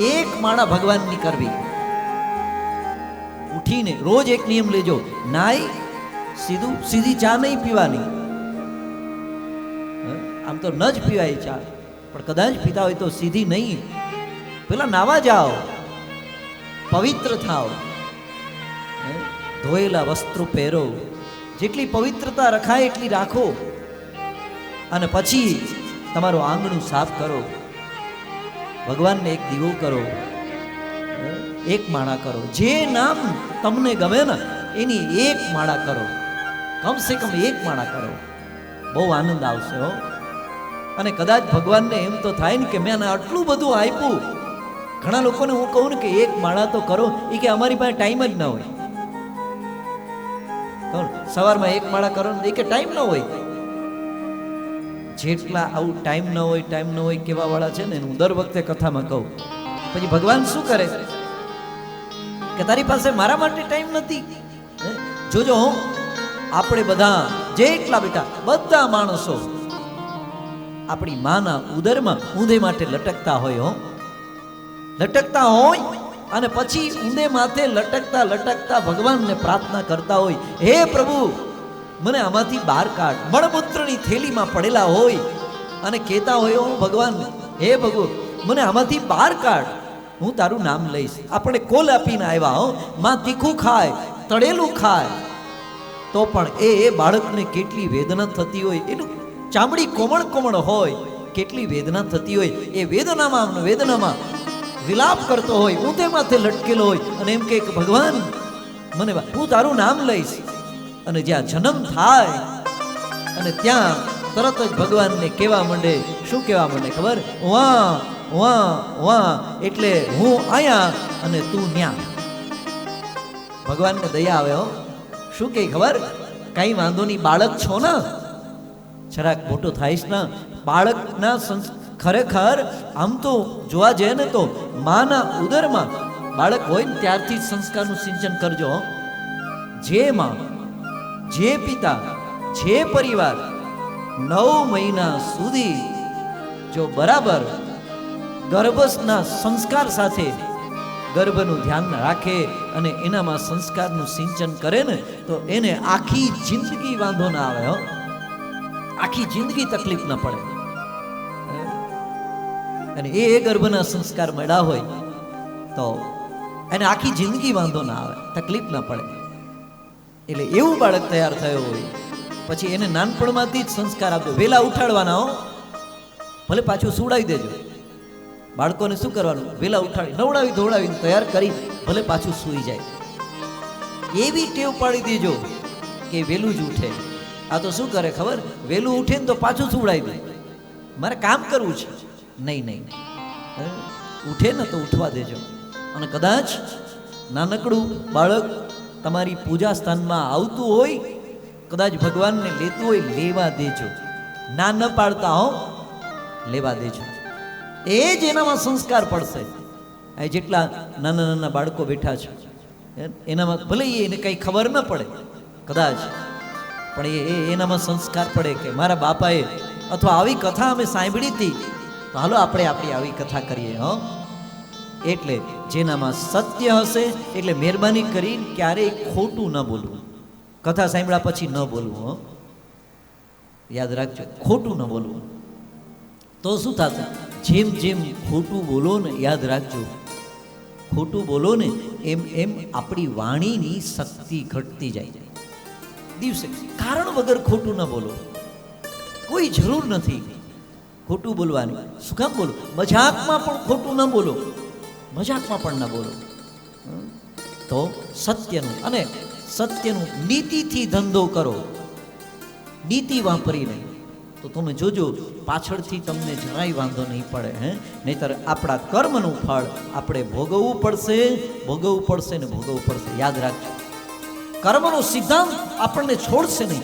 એક માળા ભગવાનની કરવી. ઉઠીને રોજ એક નિયમ લેજો, નાઈ સીધું, સીધી ચા નહીં પીવાની. આમ તો ન જ પીવાય ચા, પણ કદાચ પીતા હોય તો સીધી નહીં. પેલા નાવા જાઓ, પવિત્ર થાઓ. ધોયેલા વસ્ત્રો પહેરો, જેટલી પવિત્રતા રખાય એટલી રાખો. અને પછી તમારું આંગણું સાફ કરો. ભગવાનને એક દીવો કરો એક માળા કરો. જે નામ તમને ગમે ને, એની એક માળા કરો. કમસે કમ એક માળા કરો. બહુ આનંદ આવશે, હો. અને કદાચ ભગવાનને એમ તો થાય ને કે મેં આટલું બધું આપ્યું. ઘણા લોકોને હું કહું ને કે એક માળા તો કરો એ કે અમારી પાસે ટાઈમ જ ના હોય. સવારમાં એક માળા કરો ને એ કે ટાઈમ ન હોય. જેટલા આવું ટાઈમ ન હોય ટાઈમ ન હોય કેવા વાળા છે ને હું દર વખતે કથામાં કહું. પછી ભગવાન શું કરે? કે તારી પાસે મારા માટે ટાઈમ નથી. જોજો હું, આપણે બધા જેટલા બેટા, બધા માણસો આપણી માના ઉદરમાં ઊંધે માટે લટકતા હોય હો. લટકતા હોય અને પછી ઊંધે માથે લટકતા લટકતા ભગવાનને પ્રાર્થના કરતા હોય. હે પ્રભુ મને આમાંથી બહાર કાઢ. મળમૂત્રની થેલીમાં પડેલા હોય અને કહેતા હોય, હું ભગવાન, હે ભગવાન, મને આમાંથી બહાર કાઢ. હું તારું નામ લઈશ. આપણે કોલ આપીને આવ્યા, હો. માં તીખું ખાય, તળેલું ખાય. તો પણ એ એ બાળકને કેટલી વેદના થતી હોય. એનું ચામડી કોમળ કોમળ હોય. કેટલી વેદના થતી હોય. એ વેદનામાં વેદનામાં વિલાપ કરતો હોય. ઊંધે માથે લટકેલો હોય. અને એમ કે, ભગવાન, મને હું તારું નામ લઈશ. અને જ્યાં જન્મ થાય અને ત્યાં તરત જ ભગવાનને કહેવા માંડે. શું કહેવા માંડે ખબર? વાહ વાહ વાહ એટલે હું આયા અને તું ન્યા. ભગવાનને દયા આવે હો. શું કહે ખબર? કઈ વાંધો નહીં, બાળક છો ને? જરાક મોટો થાઈશ ને. બાળકના સંસ- ખરેખર આમ તો જોવા જઈએ ને તો માના ઉદરમાં બાળક હોય ને ત્યારથી જ સંસ્કારનું સિંચન કરજો જેમાં જે પિતા, જે પરિવાર નવ મહિના સુધી જો બરાબર ગર્ભના સંસ્કાર સાથે ગર્ભનું ધ્યાન રાખે અને એનામાં સંસ્કારનું સિંચન કરે ને, તો એને આખી જિંદગી વાંધો ના આવે, હો. આખી જિંદગી તકલીફ ન પડે. અને એ ગર્ભના સંસ્કાર મળ્યા હોય, તો એને આખી જિંદગી વાંધો ના આવે, તકલીફ ના પડે. એટલે એવું બાળક તૈયાર થયો હોય. પછી એને નાનપણમાંથી જ સંસ્કાર આપજો વહેલા ઉઠાડવાના હો. ભલે પાછું સુડાવી દેજો. બાળકોને શું કરવાનું? વહેલા ઉઠાડી, નવડાવી, ધોવડાવીને તૈયાર કરી ભલે પાછું સૂઈ જાય. એવી ટેવ પાડી દેજો કે વહેલું જ ઉઠે. આ તો શું કરે ખબર? વહેલું ઉઠે ને તો પાછું સુવડાવી દે. મારે કામ કરવું છે. નહીં નહીં. હે? ઉઠે ને તો ઉઠવા દેજો. અને કદાચ નાનકડું બાળક તમારી પૂજા સ્થાનમાં આવતું હોય, કદાચ ભગવાનને લેતું હોય, લેવા દેજો. ના ન પાડતા હો, લેવા દેજો. એ જ એનામાં સંસ્કાર પડશે. આ જેટલા નાના નાના બાળકો બેઠા છે એનામાં ભલે એને કંઈ ખબર ન પડે, કદાચ. પણ એ એ એનામાં સંસ્કાર પડે કે મારા બાપાએ અથવા આવી કથા અમે સાંભળી હતી, તો હાલો આપણે આપણી આવી કથા કરીએ, હો. એટલે જેનામાં સત્ય હશે, એટલે મહેરબાની કરીને ક્યારેય ખોટું ન બોલવું. કથા સાંભળ્યા પછી ન બોલવું, હો. યાદ રાખજો, ખોટું ન બોલવું. તો શું થશે? જેમ જેમ ખોટું બોલો ને, યાદ રાખજો. ખોટું બોલો ને, એમ એમ આપણી વાણીની શક્તિ ઘટતી જાય જાય દિવસે કારણ વગર ખોટું ન બોલો. કોઈ જરૂર નથી. ખોટું બોલવાની. શું કામ બોલો? મજાકમાં પણ ખોટું ન બોલો. મજાકમાં પણ ન બોલો. તો સત્યનું અને સત્યનું નીતિથી ધંધો કરો. નીતિ વાપરીને તો તમે જોજો, પાછળથી તમને જરાય વાંધો નહીં પડે, હે? નહીતર આપણા કર્મનું ફળ આપણે ભોગવવું પડશે ભોગવવું પડશે ને ભોગવવું પડશે. યાદ રાખજો. કર્મનો સિદ્ધાંત આપણને છોડશે નહીં.